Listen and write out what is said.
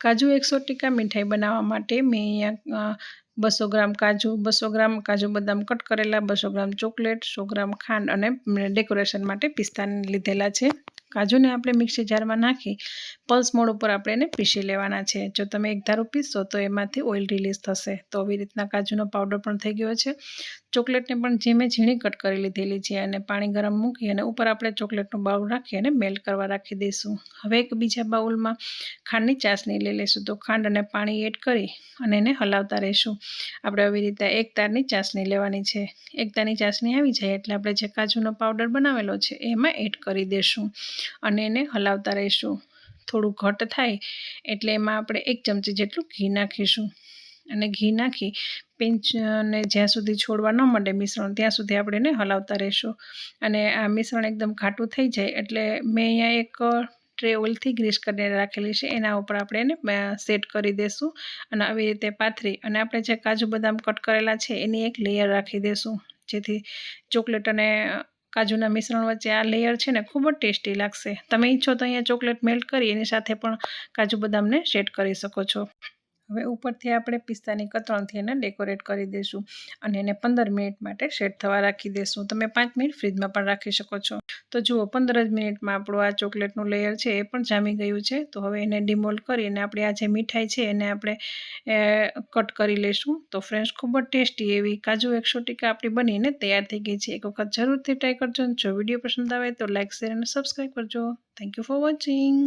કાજુ એકસો ટીકા મીઠાઈ બનાવવા માટે મેં અહીંયા બસો ગ્રામ કાજુ, બસો ગ્રામ કાજુ બદામ કટ કરેલા, બસો ગ્રામ ચોકલેટ, સો ગ્રામ ખાંડ અને ડેકોરેશન માટે પિસ્તાને લીધેલા છે. કાજુને આપણે મિક્સી જારમાં નાખી, પલ્સ મોડ ઉપર આપણે એને પીસી લેવાના છે. જો તમે એક ધારું પીસશો તો એમાંથી ઓઇલ રિલીઝ થશે. તો આવી રીતના કાજુનો પાવડર પણ થઈ ગયો છે. ચોકલેટને પણ જે મેં ઝીણી કટ કરી લીધેલી છે અને પાણી ગરમ મૂકી અને ઉપર આપણે ચોકલેટનો બાઉલ રાખી અને મેલ્ટ કરવા રાખી દઈશું. હવે એક બીજા બાઉલમાં ખાંડની ચાસણી લઈ લઈશું. તો ખાંડ અને પાણી એડ કરી અને એને હલાવતા રહીશું. આપણે આવી રીતે એક તારની ચાસણી લેવાની છે. એક તારની ચાસણી આવી જાય એટલે આપણે જે કાજુનો પાવડર બનાવેલો છે એમાં એડ કરી દઈશું અને એને હલાવતા રહીશું. થોડું ઘટ થાય એટલે એમાં આપણે એક ચમચી જેટલું ઘી નાખીશું. અને ઘી નાખી પિંચને જ્યાં સુધી છોડવા ન મળે મિશ્રણ, ત્યાં સુધી આપણે એને હલાવતા રહીશું. અને આ મિશ્રણ એકદમ ઘાટું થઈ જાય એટલે મેં અહીંયા એક ટ્રે ઓઇલથી ગ્રીસ કરીને રાખેલી છે. એના ઉપર આપણે એને સેટ કરી દઈશું અને આવી રીતે પાથરી અને આપણે જે કાજુ બદામ કટ કરેલા છે એની એક લેયર રાખી દઈશું જેથી ચોકલેટ અને કાજુના મિશ્રણ વચ્ચે આ લેયર છે ને ખૂબ જ ટેસ્ટી લાગશે. તમે ઈચ્છો તો અહીંયા ચોકલેટ મેલ્ટ કરી એની સાથે પણ કાજુ બદામને સેટ કરી શકો છો. હવે ઉપરથી આપણે પિસ્તાની કતરણથી એને ડેકોરેટ કરી દઈશું અને એને પંદર મિનિટ માટે સેટ થવા રાખી દઈશું. તમે પાંચ મિનિટ ફ્રીજમાં પણ રાખી શકો છો. તો જુઓ, પંદર જ મિનિટમાં આપણું આ ચોકલેટનું લેયર છે એ પણ જામી ગયું છે. તો હવે એને ડિમોલ્ડ કરીને આપણે આ જે મીઠાઈ છે એને આપણે કટ કરી લઈશું. તો ફ્રેન્ડ્સ, ખૂબ જ ટેસ્ટી એવી કાજુ એકસો ટીકા આપણી બનીને તૈયાર થઈ ગઈ છે. એક વખત જરૂરથી ટ્રાય કરજો જો વીડિયો પસંદ આવે તો લાઇક શેર અને સબસ્ક્રાઈબ કરજો. Thank you for watching